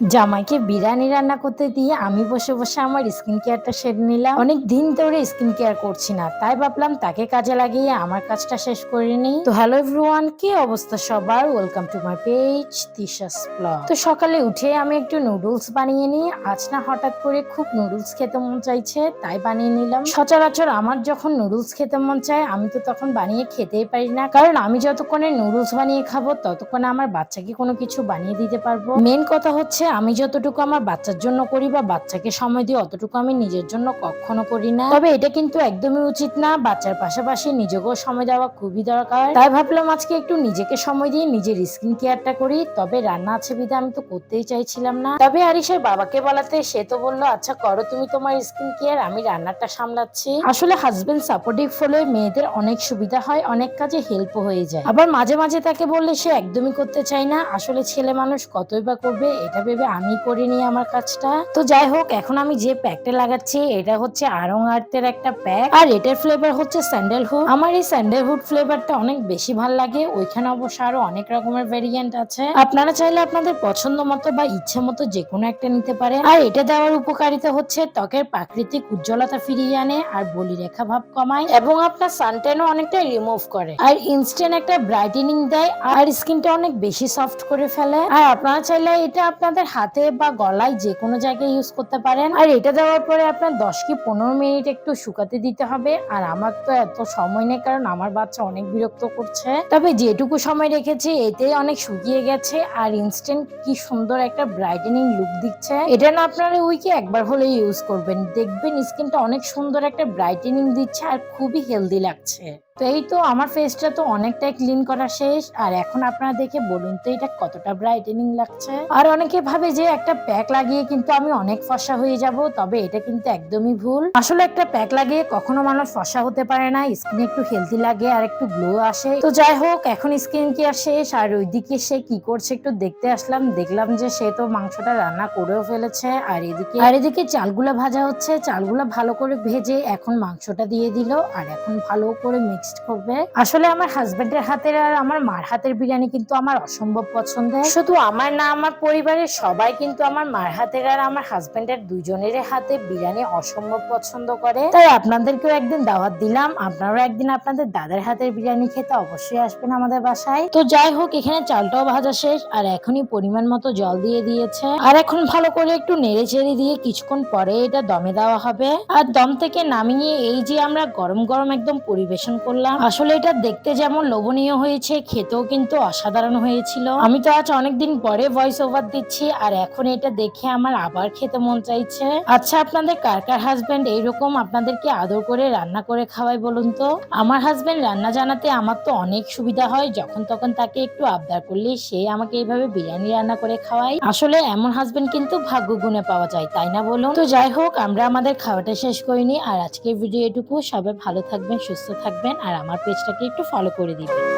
জামাইকে বিরিয়ানি রান্না করতে দিয়ে আমি বসে বসে আমার স্কিন কেয়ারটা সেরে নিলাম। অনেক দিন ধরে স্কিন কেয়ার করছি না, তাই ভাবলাম তাকে কাজে লাগিয়ে আমার কাজটা শেষ করে নিই। তো হ্যালো এভরিওয়ান কি অবস্থা সবার? Welcome to my page Tisha's blog তো সকালে উঠে আমি একটু নুডলস বানিয়ে নিই। আজ না হঠাৎ করে খুব নুডলস খেতে মন চাইছে, তাই বানিয়ে নিলাম। সচরাচর আমার যখন নুডলস খেতে মন চায়, আমি তো তখন বানিয়ে খেতেই পারি না। কারণ আমি যতক্ষণে নুডলস বানিয়ে খাব, ততক্ষণে আমার বাচ্চাকে কোনো কিছু বানিয়ে দিতে পারব। মেন কথা হচ্ছে আমি যতটুকু আমার বাচ্চার জন্য করি বা বাচ্চাকে সময় দিই, অতটুকু আমি নিজের জন্য কখনো করি না। তবে এটা কিন্তু একদমই উচিত না। বাচ্চার পাশাপাশি নিজেকেও সময় দেওয়া খুবই দরকার। তাই ভাবলাম আজকে একটু নিজেকে সময় দিয়ে নিজের স্কিন কেয়ারটা করি। তবে রান্না আছে বিধে আমি তো করতেই চাইছিলাম না। তবে আরিসের বাবাকে বলাতে সে তো বলল আচ্ছা করো তুমি তোমার স্কিন কেয়ার, আমি রান্নাটা সামলাচ্ছি। আসলে হাজবেন্ড সাপোর্টিভ হলে মেয়েদের অনেক সুবিধা হয়, অনেক কাজে হেল্প হয়ে যায়। আবার মাঝে মাঝে তাকে বললে সে একদমই করতে চায় না। আসলে ছেলে মানুষ কতই বা করবে, এটা ভেবে আমি করিনি আমার কাজটা। তো যাই হোক, এখন আমি যে প্যাকটা লাগাচ্ছি, এটা হচ্ছে আরং আর্টের একটা প্যাক। আর এটার ফ্লেভার হচ্ছে স্যান্ডেলহুড আমার এই স্যান্ডেলহুড ফ্লেভারটা অনেক বেশি ভালো লাগে। ওইখানে অবশ্য আরও অনেক রকমের ভেরিয়েন্ট আছে। আপনারা চাইলে আপনাদের পছন্দ মতো বা ইচ্ছে মতো যে কোনো একটা নিতে পারেন। আর এটা দেওয়ার উপকারিতা হচ্ছে ত্বকের প্রাকৃতিক উজ্জ্বলতা ফিরিয়ে আনে আর বলি রেখা ভাব কমায় এবং আপনার সানটেনও অনেকটা রিমুভ করে। আর ইনস্ট্যান্ট একটা ব্রাইটেনিং দেয়। আর স্কিনটা অনেক বেশি সফট করে ফেলে। আর আপনারা চাইলে এটা আপনাদের হাতে বা গলায় যে কোনো জায়গায় ইউজ করতে পারেন। আর এটা দেওয়ার পরে আপনার দশ কি পনেরো মিনিট একটু শুকাতে দিতে হবে। আর আমার তো এত সময় নেই, কারণ আমার বাচ্চা অনেক বিরক্ত করছে। তবে যেটুকু সময় রেখেছি এতে অনেক শুকিয়ে গেছে। আর ইনস্ট্যান্ট কি সুন্দর একটা ব্রাইটেনিং লুক দিচ্ছে। এটা না আপনারা উইকে একবার হলে ইউজ করবেন। দেখবেন স্কিনটা অনেক সুন্দর একটা ব্রাইটেনিং দিচ্ছে আর খুবই হেলদি লাগছে। তো এই তো আমার ফেসটা তো অনেকটাই ক্লিন করা শেষ। আর এখন আপনারা দেখে বলুন তো এটা কতটা ব্রাইটেনিং লাগছে। আর অনেকে ভাবে যে একটা প্যাক লাগিয়ে কিন্তু আমি অনেক ফসা হয়ে যাব, তবে এটা কিন্তু একদমই ভুল। আসলে একটা প্যাক লাগিয়ে কখনো মানুষ ফসা হতে পারে না স্কিন একটু হেলদি লাগে আর একটু গ্লো আসে। তো যাই হোক, এখন স্কিন কেয়ার শেষ, আর ওইদিকে সে কি করছে একটু দেখতে আসলাম, দেখলাম যে সে তো মাংসটা রান্না করেও ফেলেছে। আর এদিকে আর এদিকে চালগুলো ভাজা হচ্ছে, চালগুলো ভালো করে ভেজে এখন মাংসটা দিয়ে দিল, আর এখন ভালো করে মিক্সড করবে। আসলে আমার হাজবেন্ডের হাতের আর আমার মার হাতের বিরিয়ানি কিন্তু আমার অসম্ভব পছন্দের। শুধু আমার না, আমার পরিবারের সবাই কিন্তু আমার মার হাতের আর আমার হাজবেন্ডের দুজনের হাতে বিরিয়ানি অসম্ভব পছন্দ করে। তাই আপনাদেরকেও একদিন দাওয়াত দিলাম। আপনারাও একদিন আপনাদের দাদার হাতের বিরিয়ানি খেতে অবশ্যই আসবেন আমাদের বাসায়। তো যাই হোক, এখানে চালটাও ভাজা শেষ। আর এখনই পরিমাণ মতো জল দিয়ে দিয়েছে। আর এখন ভালো করে একটু নেড়ে চেড়ে দিয়ে কিছুক্ষণ পরে এটা দমে দেওয়া হবে। আর দম থেকে নামিয়ে এই যে আমরা গরম গরম একদম পরিবেশন করলাম আসলে এটা দেখতে যেমন লোভনীয় হয়েছে, খেতেও কিন্তু অসাধারণ হয়েছিল। আমি তো আজ অনেকদিন পরে ভয়েস ওভার দিচ্ছি, আর এখন এটা দেখে আমার আবার খেতে মন চাইছে। আচ্ছা আপনাদের কার কার হাজবেন্ড এইরকম আপনাদেরকে আদর করে রান্না করে খাওয়াই বলুন তো? আমার হাজবেন্ড রান্না জানাতে আমার তো অনেক সুবিধা হয়, যখন তখন তাকে একটু আবদার করলে সে আমাকে এইভাবে বিরিয়ানি রান্না করে খাওয়ায়। আসলে এমন হাজবেন্ড কিন্তু ভাগ্য গুণে পাওয়া যায়, তাই না বলুন? তো যাই হোক, আমরা আমাদের খাওয়াটা শেষ করিনি, আর আজকের ভিডিও এটুকু। সবাই ভালো থাকবেন, সুস্থ থাকবেন। আর আমার পেজটাকে একটু ফলো করে দিবেন